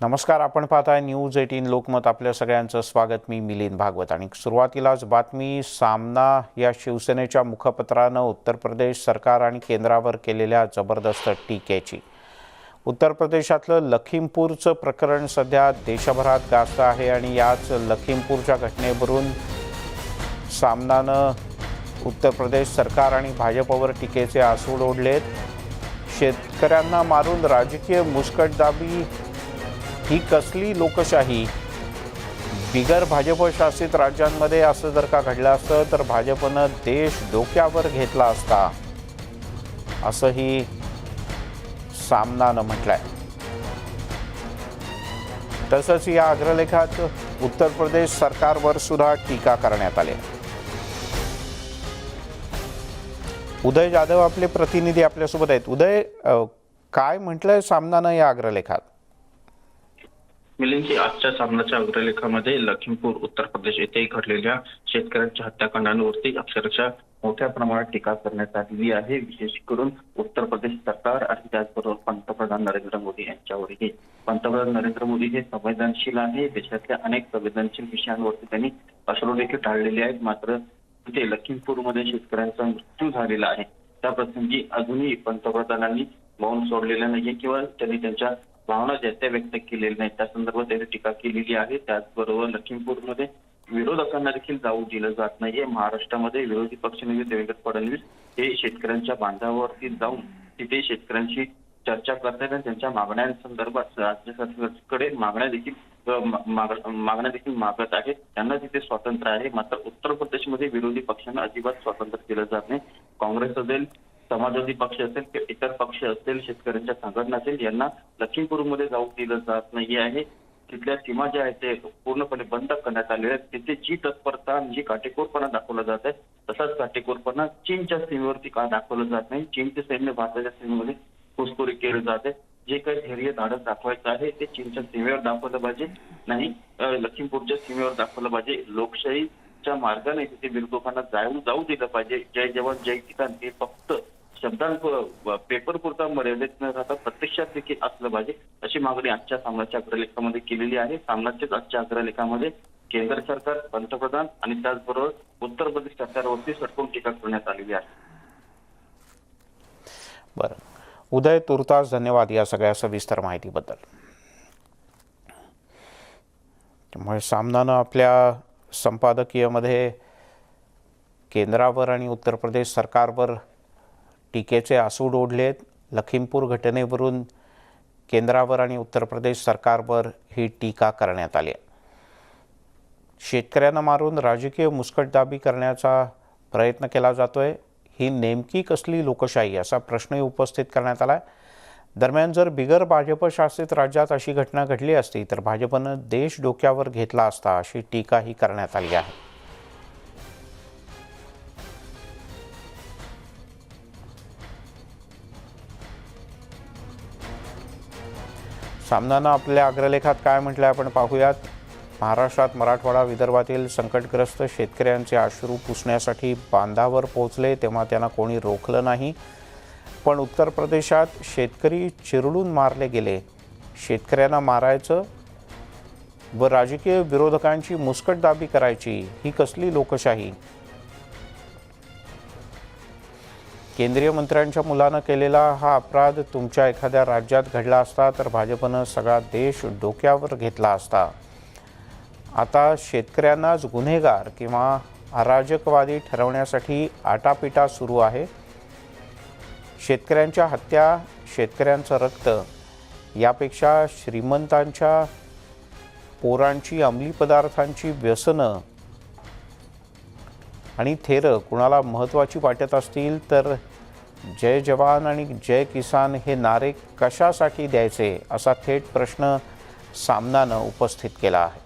नमस्कार आपण पाहताय न्यूज एटीन लोकमत. आपल्या सगळ्यांचं स्वागत. मी मिलिंद भागवत. आणि सुरुवातीलाच बातमी सामना या शिवसेनेच्या मुखपत्रानं उत्तर प्रदेश सरकार आणि केंद्रावर केलेल्या जबरदस्त टीकेची. उत्तर प्रदेशातलं लखीमपूरचं प्रकरण सध्या देशभरात गाजतं आहे आणि याच लखीमपूरच्या घटनेवरून सामनानं उत्तर प्रदेश सरकार आणि भाजपवर टीकेचे आसूड ओढलेत. शेतकऱ्यांना मारून राजकीय मुस्कटदाबी ही कसली लोकशाही? बिगर भाजप शासित राज्यांमध्ये असं जर का घडलं असतं तर भाजपनं देश डोक्यावर घेतला असता? असंही सामनानं म्हटलंय. तसंच या अग्रलेखात उत्तर प्रदेश सरकारवर सुद्धा टीका करण्यात आली. उदय जाधव आपले प्रतिनिधी आपल्यासोबत आहेत. उदय काय म्हटलंय सामनानं या अग्रलेखात? मिलिंदजी आजच्या सामनाच्या अग्रलेखामध्ये लखीमपूर उत्तर प्रदेश येथे घडलेल्या शेतकऱ्यांच्या हत्याकांडांवरती अक्षरशः मोठ्या प्रमाणात टीका करण्यात आलेली आहे. विशेष करून उत्तर प्रदेश सरकार आणि त्याचबरोबर पंतप्रधान नरेंद्र मोदी यांच्यावरही. पंतप्रधान नरेंद्र मोदी हे संवेदनशील आहे. देशातल्या अनेक संवेदनशील विषयांवरती त्यांनी अश्रू देखील टाळलेले आहेत. मात्र तिथे लखीमपूरमध्ये शेतकऱ्यांचा मृत्यू झालेला आहे. त्या प्रसंगी अजूनही पंतप्रधानांनी मौन सोडलेलं नाहीये किंवा त्यांनी त्यांच्या भावना ज्या त्या व्यक्त केलेल्या नाहीत. त्या संदर्भात त्यांनी टीका केलेली आहे. त्याचबरोबर लखीमपूरमध्ये विरोधकांना देखील जाऊ दिलं जात नाहीये. महाराष्ट्रामध्ये विरोधी पक्षनेते देवेंद्र फडणवीस हे शेतकऱ्यांच्या बांधावरती जाऊन तिथे शेतकऱ्यांशी चर्चा करतात आणि त्यांच्या मागण्यांसंदर्भात राज्य सरकारकडे मागण्या देखील माग- मागण्या देखील मागत आहेत. त्यांना तिथे स्वातंत्र्य आहे. मात्र उत्तर प्रदेशमध्ये विरोधी पक्षांना अजिबात स्वातंत्र्य दिलं जात नाही. काँग्रेस असेल समाजवादी पक्ष असेल किंवा इतर पक्ष असेल शेतकऱ्यांच्या संघटना असेल यांना लखीमपूरमध्ये जाऊ दिलं जात नाही आहे तिथल्या सीमा ज्या आहेत ते पूर्णपणे बंद करण्यात आलेल्या आहेत. तिथे जी तत्परता आणि जी काटेकोरपणा दाखवला जात आहे तसाच काटेकोरपणा चीनच्या सीमेवरती का दाखवलं जात नाही? चीनचे सैन्य भारताच्या सीमेमध्ये घुसखोरी केली जाते जे काही धैर्य धाडस दाखवायचं आहे ते चीनच्या सीमेवर दाखवलं पाहिजे. नाही लखीमपूरच्या सीमेवर दाखवलं पाहिजे. लोकशाहीच्या मार्गाने तिथे विरोधकांना जाऊ जाऊ दिलं पाहिजे. जय जवान जय किसान हे फक्त शब्दांत पेपर पुरता मर्यादित न राहता प्रत्यक्षात देखील असलं पाहिजे अशी मागणी आजच्या सामनाच्या अग्रलेखामध्ये केलेली आहे. सामनाच्याच आजच्या अग्रलेखामध्ये केंद्र सरकार पंतप्रधान आणि त्याचबरोबर उत्तर प्रदेश सरकारवरती सडकून टीका करण्यात आलेली आहे. बरं. उदय तुर्तास धन्यवाद या सगळ्या सविस्तर माहितीबद्दल. त्यामुळे सामनानं आपल्या संपादकीयमध्ये केंद्रावर आणि उत्तर प्रदेश सरकारवर टीकेचे आसूड ओढलेत. लखीमपूर घटनेवरून केंद्रावर आणि उत्तर प्रदेश सरकारवर ही टीका करण्यात आली आहे. शेतकऱ्यांना मारून राजकीय मुस्कटदाबी करण्याचा प्रयत्न केला जातो आहे ही नेमकी कसली लोकशाही असा प्रश्नही उपस्थित करण्यात आला दरम्यान जर बिगर भाजप शासित राज्यात अशी घटना घडली असती तर भाजपनं देश डोक्यावर घेतला असता अशी टीकाही करण्यात आली आहे. सामनानं आपल्या अग्रलेखात काय म्हटलं आपण पाहूयात. महाराष्ट्रात मराठवाडा विदर्भातील संकटग्रस्त शेतकऱ्यांचे अश्रू पुसण्यासाठी बांधावर पोहोचले तेव्हा त्यांना कोणी रोखलं नाही. पण उत्तर प्रदेशात शेतकरी चिरडून मारले गेले. शेतकऱ्यांना मारायचं व राजकीय विरोधकांची मुस्कटदाबी करायची ही कसली लोकशाही? केंद्रीय मंत्र्यांच्या मुलानं केलेला हा अपराध तुमच्या एखाद्या राज्यात घडला असता तर भाजपनं सगळा देश डोक्यावर घेतला असता. आता शेतकऱ्यांनाच गुन्हेगार किंवा अराजकवादी ठरवण्यासाठी आटापिटा सुरू आहे. शेतकऱ्यांच्या हत्या शेतकऱ्यांचं रक्त यापेक्षा श्रीमंतांच्या पोरांची अंमली पदार्थांची व्यसनं आणि थेरं कुणाला महत्त्वाची वाटत असतील तर जय जवान आणि जय किसान हे नारे कशासाठी द्यायचे असा थेट प्रश्न सामनानं उपस्थित केला आहे.